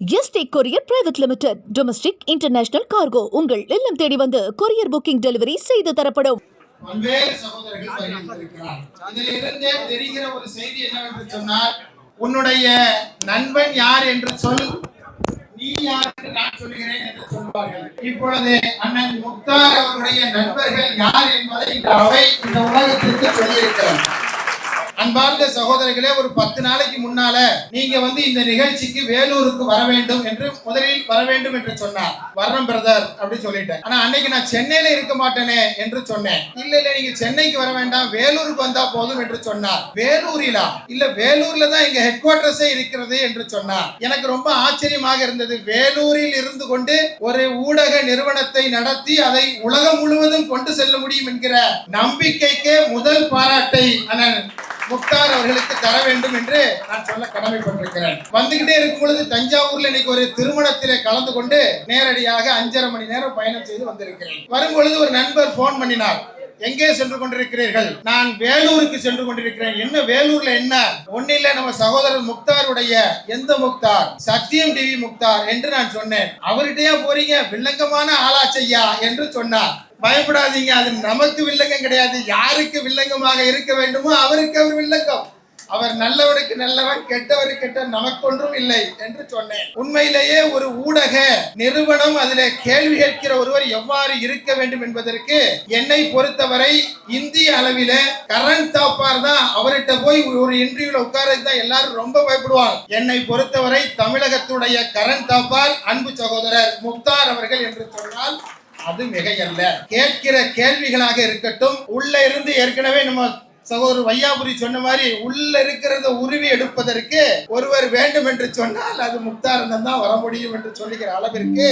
ST courier private limited. Domestic international cargo உங்கள் இல்லம் தேடி வந்து கொரியர் புக்கிங் டெலிவரி செய்து தரப்படும். தெரிகிற ஒரு செய்தி என்னவென்று சொன்னால் உன்னுடைய நண்பன் யார் என்று சொல் நீ யார் என்று நான் சொல்கிறேன் என்று சொல்வார்கள். இப்பொழுது அண்ணன் முக்தார் அவருடைய நண்பர்கள் யார் என்பதை இந்த அவை இந்த உலகத்திற்கு சொல்லியிருக்கிறார் அன்பார்ந்த சகோதரர்களே ஒரு பத்து நாளைக்கு முன்னால நீங்க வந்து இந்த நிகழ்ச்சிக்கு வேலூருக்கு வர வேண்டும் என்று முதலில் வர வேண்டும் என்று சொன்னார். வர்றோம் பிரதர் அப்படின்னு சொல்லிட்டேன். ஆனா அன்னைக்கு நான் சென்னையில இருக்க மாட்டேனே என்று சொன்னேன். இல்ல இல்ல நீங்க சென்னைக்கு வர வேண்டாம் வேலூருக்கு வந்தா போதும் என்று சொன்னார். வேலூரிலா? இல்ல வேலூர்ல தான் எங்க ஹெட் குவார்டர்ஸே இருக்கிறது என்று சொன்னார். எனக்கு ரொம்ப ஆச்சரியமாக இருந்தது. வேலூரில் இருந்து கொண்டு ஒரு ஊடக நிறுவனத்தை நடத்தி அதை உலகம் முழுவதும் கொண்டு செல்ல முடியும் என்கிற நம்பிக்கைக்கே முதல் பாராட்டை அண்ணன் முக்தார் அவர்களுக்கு தர வேண்டும் என்று நான் சொல்ல கடமைப்பட்டிருக்கிறேன். வந்துகிட்டே இருக்கும் பொழுது தஞ்சாவூர்ல இன்னைக்கு ஒரு திருமணத்திலே கலந்து கொண்டு நேரடியாக அஞ்சரை மணி நேரம் பயணம் செய்து வந்திருக்கிறேன். வரும் பொழுது ஒரு நண்பர் போன் பண்ணினார். எங்கே சென்று கொண்டிருக்கிறீர்கள்? நான் வேலூருக்கு சென்று கொண்டிருக்கிறேன். என்ன வேலூர்ல என்ன? ஒன்னில்ல நம்ம சகோதரர் முக்தாருடைய எந்த முக்தார்? சத்தியம் டிவி முக்தார் என்று நான் சொன்னேன். அவர்கிட்டயே போறீங்க? வில்லங்கமான ஆளாச்சையா என்று சொன்னார். பயப்படாதீங்க அது நமக்கு வில்லங்கம் கிடையாது. யாருக்கு வில்லங்கமாக இருக்க வேண்டுமோ அவருக்கு அவர் வில்லங்கம். அவர் நல்லவனுக்கு நல்லவன் கெட்டவருக்கு கெட்ட நமக்கு ஒன்றும் இல்லை என்று சொன்னேன். உண்மையிலேயே ஒரு ஊடக நிறுவனம் அதில் கேள்வி கேட்கிற ஒருவர் எவ்வாறு இருக்க வேண்டும் என்பதற்கு என்னை பொறுத்தவரை இந்திய அளவில கரண் தாப்பார் தான் அவர்கிட்ட போய் ஒரு இன்டர்வியூல உட்கார்றது தான் எல்லாரும் ரொம்ப பயப்படுவாங்க. என்னை பொறுத்தவரை தமிழகத்துடைய கரண் தாப்பார் அன்பு சகோதரர் முக்தார் அவர்கள் என்று சொன்னால் அது மிகையல்ல. கேட்கிற கேள்விகளாக இருக்கட்டும் உள்ள இருந்து ஏற்கனவே நம்ம சகோதரர் வையாபுரி சொன்ன மாதிரி உள்ள இருக்கிறத உருவி எடுப்பதற்கு ஒருவர் வேண்டும் என்று சொன்னால் அது முக்தாரந்தம் தான் வர முடியும் என்று சொல்லுகிற அளவிற்கு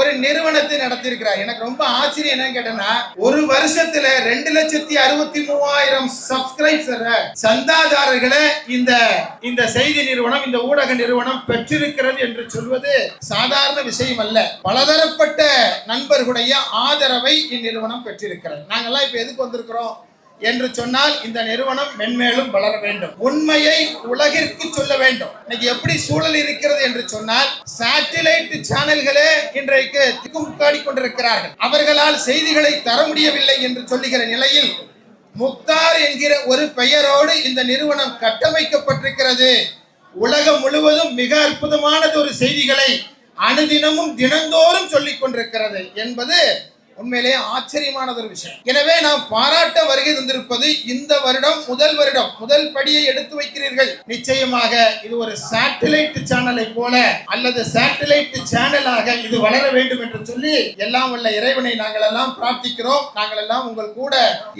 ஒரு நிறுவனத்தை நடத்தியிருக்கிறார். எனக்கு ரொம்ப ஆச்சரியம் என்னன்னு கேட்டேன்னா ஒரு வருஷத்துல ரெண்டு லட்சத்தி அறுபத்தி மூவாயிரம் சப்ஸ்கிரைபர் சந்தாதாரர்களை இந்த இந்த செய்தி நிறுவனம் இந்த ஊடக நிறுவனம் பெற்றிருக்கிறது என்று சொல்வது சாதாரண விஷயம் அல்ல. பலதரப்பட்ட நண்பர்களுடைய ஆதரவை இந்நிறுவனம் பெற்றிருக்கிறது. நாங்கெல்லாம் இப்ப எதுக்கு வந்திருக்கிறோம்? என்று சொன்னால் இந்த நிறுவனம் மென்மேலும் வளர வேண்டும். உண்மையை உலகிற்கு சொல்ல வேண்டும். இன்னைக்கு எப்படி சூழல் இருக்கிறது என்று சொன்னால் சேட்டிலைட் சேனல்களே இன்றைக்கு திக்குமுக்காடி கொண்டிருக்கிறார்கள். அவர்களால் செய்திகளை தர முடியவில்லை என்று சொல்லுகிற நிலையில் முக்தார் என்கிற ஒரு பெயரோடு இந்த நிறுவனம் கட்டமைக்கப்பட்டிருக்கிறது. உலகம் முழுவதும் மிக அற்புதமானது ஒரு செய்திகளை அனுதினமும் தினந்தோறும் சொல்லிக் கொண்டிருக்கிறது என்பது உண்மையிலேயே ஆச்சரியமானது ஒரு விஷயம். எனவே நாம் பாராட்ட வருகை தந்திருப்பது இந்த வருடம் முதல் வருடம் முதல் படியை எடுத்து வைக்கிறீர்கள். நிச்சயமாக இது ஒரு சேட்டலைட் சேனலை போல அல்லது சேட்டலைட் சேனலாக இது வளர வேண்டும் என்று சொல்லி எல்லாம் உள்ள இறைவனை நாங்கள் எல்லாம் பிரார்த்திக்கிறோம். நாங்கள் எல்லாம் உங்கள் கூட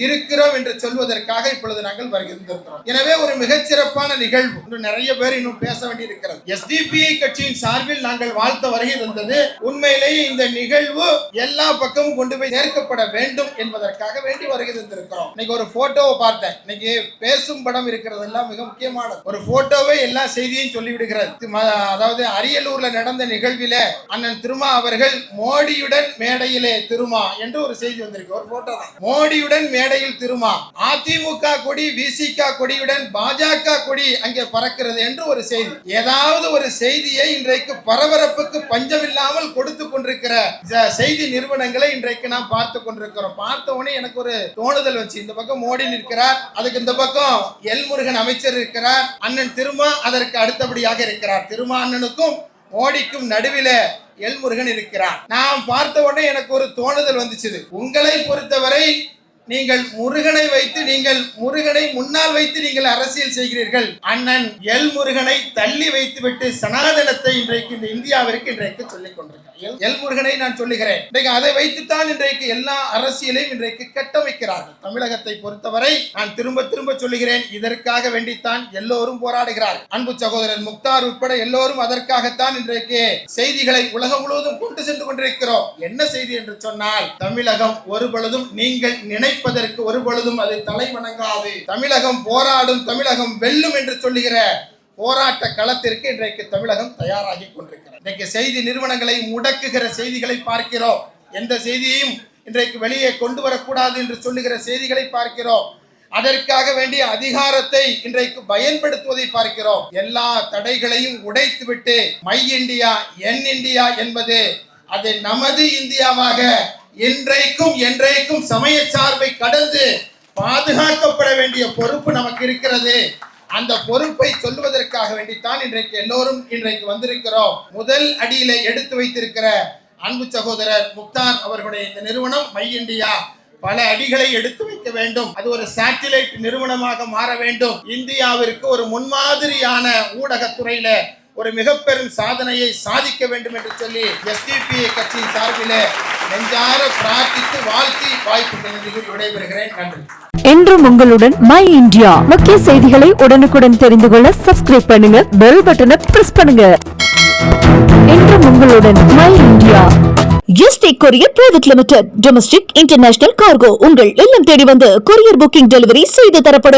இருக்கிறோம் என்று சொல்வதற்காக இப்பொழுது நாங்கள் வருகின்றோம். எனவே ஒரு மிகச்சிறப்பான நிகழ்வு. இன்னும் நிறைய பேர் இன்னும் பேச வேண்டியிருக்கிறது. எஸ்டிபிஐ கட்சியின் சார்பில் நாங்கள் வாழ்த்த வருகை தந்தது. உண்மையிலேயே இந்த நிகழ்வு எல்லா பக்கமும் கொண்டு போய் சேர்க்கப்பட வேண்டும் என்பதற்காக வேண்டி வருகை தந்திருக்கிறோம். இன்னைக்கு ஒரு போட்டோவை பார்த்தேன். இன்னைக்கு பேசும் படம் இருக்கிறதெல்லாம் மிக முக்கியமானது. ஒரு போட்டோவே எல்லா செய்தியும் சொல்லிவிடுகிறது. அதாவது அரியலூர்ல நடந்த நிகழ்வில அண்ணன் திருமா அவர்கள் மோடியுடன் மேடையிலே திருமா என்று ஒரு செய்தி வந்திருக்கு. ஒரு போட்டோ தான். மோடியுடன் மேடையில் திருமா அதிமுக கொடி விசிக கொடியுடன் பாஜக கொடி அங்கே பறக்கிறது என்று ஒரு செய்தி. ஏதாவது ஒரு செய்தியை இன்றைக்கு பரபரப்புக்கு பஞ்சமில்லாமல் கொடுத்து கொண்டிருக்கிற செய்தி நிறுவனங்களை இன்றைக்கு நாம் பார்த்து கொண்டிருக்கிறோம். பார்த்த உடனே எனக்கு ஒரு தோணுதல் வச்சு இந்த பக்கம் மோடி நிற்கிறார் அதுக்கு இந்த பக்கம் எல் முருகன் அமைச்சர் இருக்கிறார் அண்ணன் திருமா அதற்கு அடுத்தபடியாக இருக்கிறார். திருமா அண்ணனுக்கும் மோடிக்கும் நடுவில எல் முருகன் இருக்கிறார். நான் பார்த்த உடனே எனக்கு ஒரு தோணுதல் வந்துச்சு உங்களை பொறுத்தவரை நீங்கள் முருகனை வைத்து நீங்கள் முருகனை முன்னால் வைத்து நீங்கள் அரசியல் செய்கிறீர்கள். அண்ணன் எல் முருகனை தள்ளி வைத்துவிட்டு சனாதனத்தை இன்றைக்கு இந்த இந்தியாவிற்கு இன்றைக்கு சொல்லிக் கொண்டிருக்கிறார் எல்- முருகனை நான் சொல்லுகிறேன். இன்றைக்கு அதை வைத்துத்தான் இன்றைக்கு எல்லா அரசியலையும் இன்றைக்கு கட்டமைக்கிறார்கள். தமிழகத்தை பொறுத்தவரை நான் திரும்ப திரும்ப சொல்லுகிறேன். இதற்காக வேண்டித்தான் எல்லோரும் போராடுகிறார் அன்பு சகோதரர் முக்தார் உட்பட எல்லோரும் அதற்காகத்தான் இன்றைக்கு செய்திகளை உலகம் முழுவதும் கொண்டு சென்று கொண்டிருக்கிறோம். என்ன செய்தி என்று சொன்னால் தமிழகம் ஒரு பொழுதும் நீங்கள் நினைப்பதற்கு ஒரு பொழுதும் அது தலை வணங்காது. தமிழகம் போராடும் தமிழகம் வெல்லும் என்று சொல்லுகிற போராட்ட களத்திற்கு இன்றைக்கு தமிழகம் தயாராகி கொண்டிருக்கிறது. இன்றைக்கு செய்தி நிறுவனங்களை முடக்குகிற செய்திகளை பார்க்கிறோம். எந்த செய்தியையும் இன்றைக்கு வெளியே கொண்டு வரக்கூடாது என்று சொல்லுகிற செய்திகளை பார்க்கிறோம். அதற்காக வேண்டிய அதிகாரத்தை இன்றைக்கு பயன்படுத்துவதை பார்க்கிறோம். எல்லா தடைகளையும் உடைத்துவிட்டு மை இந்தியா என் இந்தியா என்பது அது நமது இந்தியாவாக இன்றைக்கும் என்றைக்கும் சமய சார்பை கடந்து பாதுகாக்கப்பட வேண்டிய பொறுப்பு நமக்கு இருக்கிறது. அந்த பொறுப்பை சொல்வதற்காக வேண்டித்தான் இன்றைக்கு எல்லோரும் இன்றைக்கு வந்திருக்கிறோம். முதல் அடியில எடுத்து வைத்திருக்கிற அன்பு சகோதரர் முக்தார் அவர்களுடைய இந்த நிறுவனம் மை இந்தியா. பல அடிகளை எடுத்து வைக்க வேண்டும். அது ஒரு சேட்டிலைட் நிறுவனமாக மாற வேண்டும். இந்தியாவிற்கு ஒரு முன்மாதிரியான ஊடகத்துறையில ஒரு மிக பெரும் சாதனையை சாதிக்க வேண்டும் என்று சொல்லி எஸ்டிபி கட்சியின் சார்பிலே நெஞ்சார பிரார்த்தித்து வாழ்த்தி வாய்ப்பு விடைபெறுகிறேன். நன்றி. என்றும் உங்களுடன் மை இந்தியா முக்கிய செய்திகளை உடனுக்குடன் தெரிந்து கொள்ள சப்ஸ்கிரைப் பண்ணுங்க பெல் பட்டனை பிரஸ் பண்ணுங்க. என்றும் உங்களுடன் my India ST courier private limited domestic international cargo உங்கள் இல்லம் தேடி வந்து கொரியர் புக்கிங் டெலிவரி செய்து தரப்படும்.